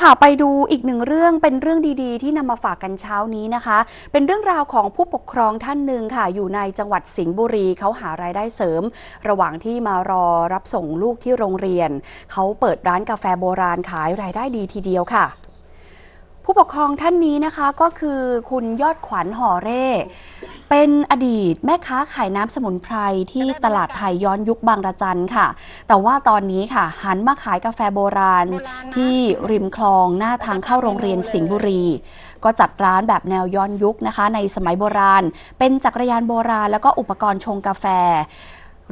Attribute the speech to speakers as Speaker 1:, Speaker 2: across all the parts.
Speaker 1: ค่ะไปดูอีกหนึ่งเรื่องเป็นเรื่องดีๆ ที่นำมาฝากกันเช้านี้นะคะ เป็นเรื่องราวของผู้ปกครองท่านหนึ่งค่ะ อยู่ในจังหวัดสิงห์บุรีเขาหารายได้เสริม ระหว่างที่มารอรับส่งลูกที่โรงเรียน เขาเปิดร้านกาแฟโบราณขายรายได้ดีทีเดียวค่ะ ผู้ปกครองท่านนี้นะคะก็คือคุณยอดขวัญห่อเร่ เป็นอดีตแม่ค้าขายน้ำสมุนไพรที่ตลาดไทยย้อนยุคบางระจันค่ะ แต่ว่าตอนนี้ค่ะ หันมาขายกาแฟโบราณที่ริมคลองหน้าทางเข้าโรงเรียนสิงห์บุรี ก็จัดร้านแบบแนวย้อนยุคนะคะ ในสมัยโบราณ เป็นจักรยานโบราณ แล้วก็อุปกรณ์ชงกาแฟ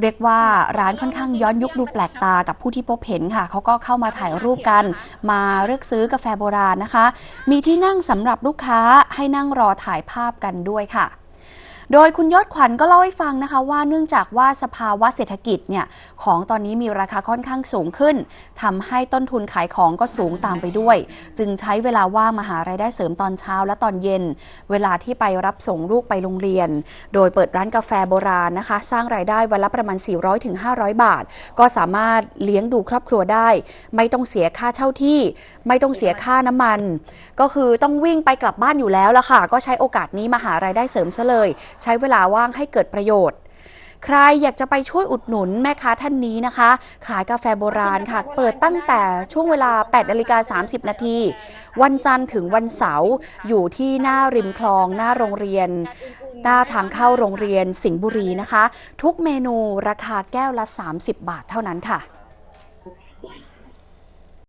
Speaker 1: เรียกว่าร้านค่อนข้างย้อนยุคดูแปลกตากับผู้ที่พบเห็นค่ะ เขาก็เข้ามาถ่ายรูปกัน มาเลือกซื้อกาแฟโบราณนะคะ มีที่นั่งสำหรับลูกค้าให้นั่งรอถ่ายภาพกันด้วยค่ะ โดยคุณยอดขวัญก็เล่าให้ฟังนะคะว่าเนื่องจากว่าสภาวะเศรษฐกิจเนี่ยของตอนนี้มีราคาค่อนข้างสูงขึ้นทำให้ต้นทุนขายของก็สูงตามไปด้วย จึงใช้เวลาว่างมาหารายได้เสริมตอนเช้าและตอนเย็น เวลาที่ไปรับส่งลูกไปโรงเรียน โดยเปิดร้านกาแฟโบราณนะคะ สร้างรายได้วันละประมาณ 400-500 บาท ก็สามารถเลี้ยงดูครอบครัวได้ ไม่ต้องเสียค่าเช่าที่ ไม่ต้องเสียค่าน้ำมัน ก็คือต้องวิ่งไปกลับบ้านอยู่แล้วละค่ะ ก็ใช้โอกาสนี้มาหารายได้เสริมซะเลยใช้เวลาว่างให้เกิดประโยชน์ใครอยากจะไปช่วยอุดหนุนแม่ค้าท่านนี้นะคะ ขายกาแฟโบราณค่ะ เปิดตั้งแต่ช่วงเวลา8นาฬิกา30 นาที วันจันทร์ถึงวันเสาร์อยู่ที่หน้าริมคลอง หน้าโรงเรียน หน้าทางเข้าโรงเรียนสิงห์บุรีนะคะ ทุกเมนูราคาแก้วละ 30 บาทเท่านั้นค่ะ